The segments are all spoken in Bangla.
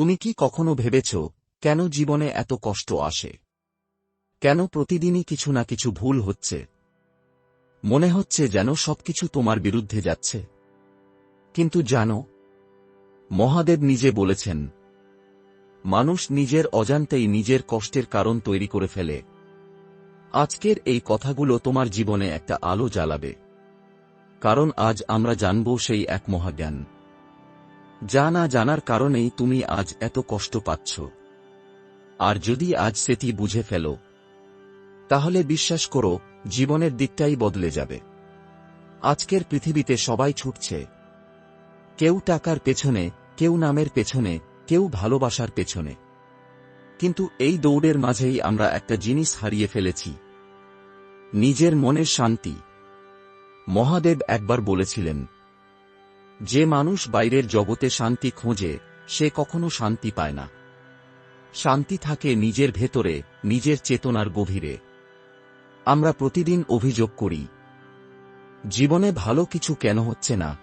তুমি কি কখনো ভেবেছ, কেন জীবনে এত কষ্ট আসে? কেন প্রতিদিনই কিছু না কিছু ভুল হচ্ছে? মনে হচ্ছে যেন সবকিছু তোমার বিরুদ্ধে যাচ্ছে। কিন্তু জানো, মহাদেব নিজে বলেছেন, মানুষ নিজের অজান্তেই নিজের কষ্টের কারণ তৈরি করে ফেলে। আজকের এই কথাগুলো তোমার জীবনে একটা আলো জ্বালাবে। কারণ আজ আমরা জানব সেই এক মহাজ্ঞান। যা না জানার কারণেই তুমি আজ এত কষ্ট পাচ্ছ। আর যদি আজ সেটি বুঝে ফেলো, তাহলে বিশ্বাস করো, জীবনের দিকটাই বদলে যাবে। আজকের পৃথিবীতে সবাই ছুটছে। কেউ টাকার পেছনে, কেউ নামের পেছনে, কেউ ভালোবাসার পেছনে। কিন্তু এই দৌড়ের মাঝেই আমরা একটা জিনিস হারিয়ে ফেলেছি। নিজের মনের শান্তি। মহাদেব একবার বলেছিলেন যে মানুষ বাইরের জগতে শান্তি খোঁজে, সে কখনো শান্তি পায় না। শান্তি থাকে নিজের ভেতরে, নিজের চেতনার গভীরে। আমরা প্রতিদিন অভিযোগ করি, জীবনে ভালো কিছু কেন হচ্ছে না?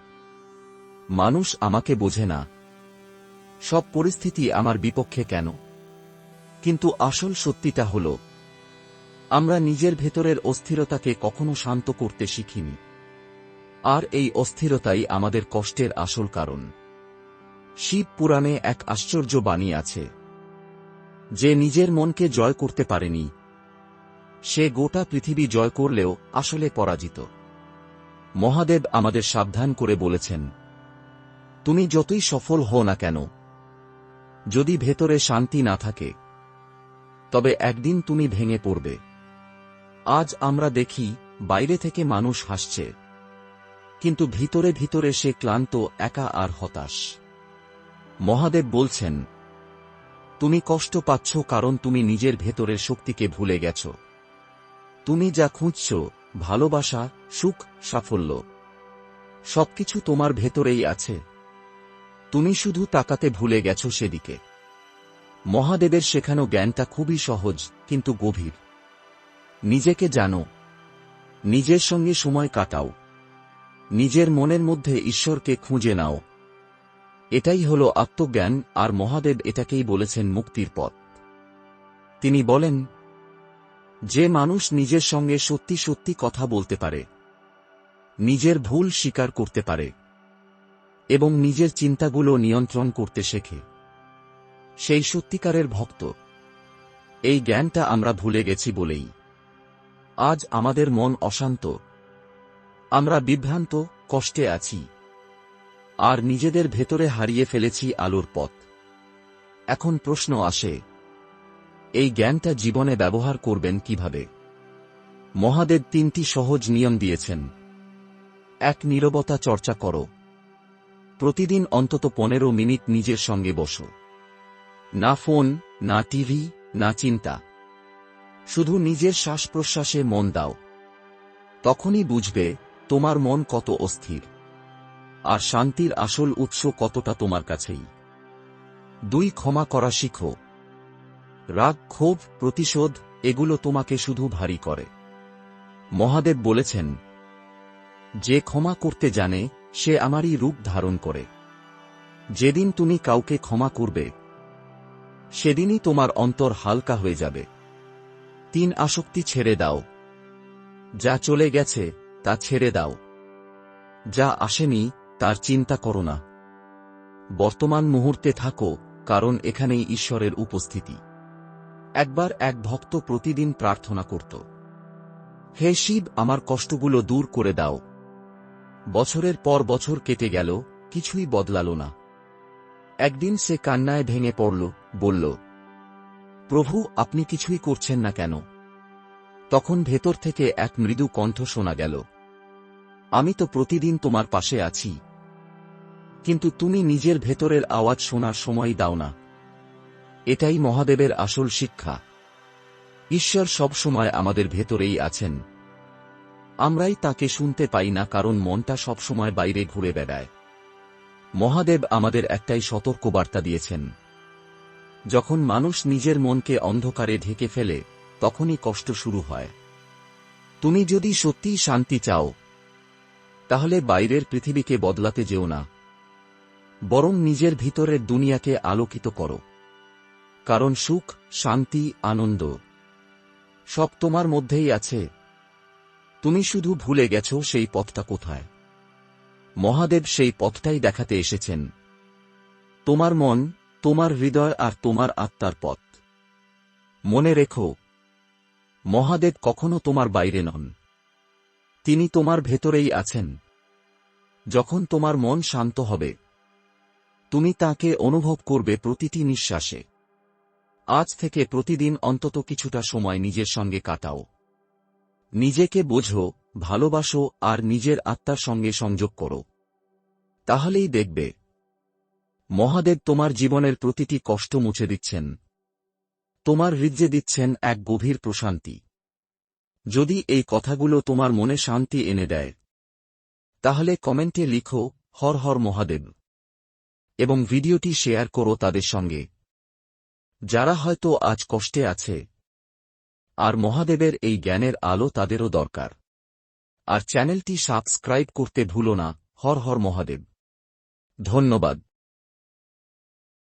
মানুষ আমাকে বোঝে না। সব পরিস্থিতি আমার বিপক্ষে কেন? কিন্তু আসল সত্যিটা হল, আমরা নিজের ভেতরের অস্থিরতাকে কখনো শান্ত করতে শিখিনি। আর এই অস্থিরতাই আমাদের কষ্টের আসল কারণ। শিব পুরাণে এক আশ্চর্য বাণী আছে। যে নিজের মনকে জয় করতে পারেনি, সে গোটা পৃথিবী জয় করলেও আসলে পরাজিত। মহাদেব আমাদের সাবধান করে বলেছেন, তুমি যতই সফল হও না কেন, যদি ভেতরে শান্তি না থাকে, তবে একদিন তুমি ভেঙে পড়বে। আজ আমরা দেখি বাইরে থেকে মানুষ হাসছে। কিন্তু ভিতরে ভিতরে সে ক্লান্ত, একা আর হতাশ। মহাদেব বলছেন, তুমি কষ্ট পাচ্ছ কারণ তুমি নিজের ভেতরের শক্তিকে ভুলে গেছ। তুমি যা খুঁজছ, ভালোবাসা, সুখ, সাফল্য, সবকিছু তোমার ভেতরেই আছে। তুমি শুধু তাকাতে ভুলে গেছ সেদিকে। মহাদেবের শেখানো জ্ঞানটা খুবই সহজ, কিন্তু গভীর। নিজেকে জানো। নিজের সঙ্গে সময় কাটাও। নিজের মনের মধ্যে ঈশ্বরকে খুঁজে নাও। এটাই হল আত্মজ্ঞান, আর মহাদেব এটাকেই বলেছেন মুক্তির পথ। তিনি বলেন, যে মানুষ নিজের সঙ্গে সত্যি সত্যি কথা বলতে পারে, নিজের ভুল স্বীকার করতে পারে, এবং নিজের চিন্তাগুলো নিয়ন্ত্রণ করতে শেখে। সেই সত্যিকারের ভক্ত, এই জ্ঞানটা আমরা ভুলে গেছি বলেই। আজ আমাদের মন অশান্ত আমরা বিভ্রান্ত, কষ্টে আছি। আর নিজেদের ভেতরে হারিয়ে ফেলেছি আলোর পথ। এখন প্রশ্ন আসে, এই জ্ঞানটা জীবনে ব্যবহার করবেন কীভাবে? মহাদেব তিনটি সহজ নিয়ম দিয়েছেন। এক, নীরবতা চর্চা করো। প্রতিদিন অন্তত পনেরো মিনিট নিজের সঙ্গে বসো। না ফোন, না টিভি, না চিন্তা। শুধু নিজের শ্বাস প্রশ্বাসে মন দাও। তখনই বুঝবে তোমার মন কত অস্থির। আর শান্তির আসল উৎস কতটা তোমার কাছেই। দুই, ক্ষমা করা শিখো। রাগ, ক্ষোভ, প্রতিশোধ, এগুলো তোমাকে শুধু ভারী করে। মহাদেব বলেছেন, যে ক্ষমা করতে জানে, সে আমারই রূপ ধারণ করে। যেদিন তুমি কাউকে ক্ষমা করবে, সেদিনই তোমার অন্তর হালকা হয়ে যাবে। তিন, আসক্তি ছেড়ে দাও। যা চলে গেছে তা ছেড়ে দাও। যা আসেনি, তার চিন্তা করো না। বর্তমান মুহূর্তে থাকো, কারণ এখানেই ঈশ্বরের উপস্থিতি। একবার এক ভক্ত প্রতিদিন প্রার্থনা করত। হে শিব, আমার কষ্টগুলো দূর করে দাও। বছরের পর বছর কেটে গেল, কিছুই বদলাল না। একদিন সে কান্নায় ভেঙে পড়ল, বলল, প্রভু, আপনি কিছুই করছেন না কেন? তখন ভেতর থেকে এক মৃদু কণ্ঠ শোনা গেল। আমি তো প্রতিদিন তোমার পাশে আছি। কিন্তু তুমি নিজের ভেতরের আওয়াজ শোনার সময় দাও না। এটাই মহাদেবের আসল শিক্ষা। ঈশ্বর সব সময় আমাদের ভেতরেই আছেন। আমরাই তাকে শুনতে পাই না কারণ মনটা সবসময় বাইরে ঘুরে বেড়ায়। মহাদেব আমাদের একটাই সতর্কবার্তা দিয়েছেন। যখন মানুষ নিজের মনকে অন্ধকারে ঢেকে ফেলে, তখনই কষ্ট শুরু হয়। তুমি যদি সত্যিই শান্তি চাও তাহলে বাইরের পৃথিবীকে বদলাতে যেও না। বরং নিজের ভিতরের দুনিয়াকে আলোকিত করো। কারণ সুখ, শান্তি, আনন্দ সব তোমার মধ্যেই আছে। তুমি শুধু ভুলে গেছ সেই পথটা কোথায়। মহাদেব সেই পথটাই দেখাতে এসেছেন। তোমার মন, তোমার হৃদয় আর তোমার আত্মার পথ। মনে রেখো, মহাদেব কখনো তোমার বাইরে নন। তিনি তোমার ভেতরেই আছেন। যখন তোমার মন শান্ত হবে, তুমি তাকে অনুভব করবে প্রতিটি নিঃশ্বাসে। আজ থেকে প্রতিদিন অন্তত কিছুটা সময় নিজের সঙ্গে কাটাও। নিজেকে বোঝো, ভালোবাসো আর নিজের আত্মার সঙ্গে সংযোগ করো। তাহলেই দেখবে, মহাদেব তোমার জীবনের প্রতিটি কষ্ট মুছে দিচ্ছেন। তোমার হৃদ্যে দিচ্ছেন এক গভীর প্রশান্তি। যদি এই কথাগুলো তোমার মনে শান্তি এনে দেয়, তাহলে কমেন্টে লিখো, হর হর মহাদেব। এবং ভিডিওটি শেয়ার করো তাদের সঙ্গে। যারা হয়তো আজ কষ্টে আছে, আর মহাদেবের এই জ্ঞানের আলো তাদেরও দরকার। আর চ্যানেলটি সাবস্ক্রাইব করতে ভুলো না, হর হর মহাদেব। ধন্যবাদ।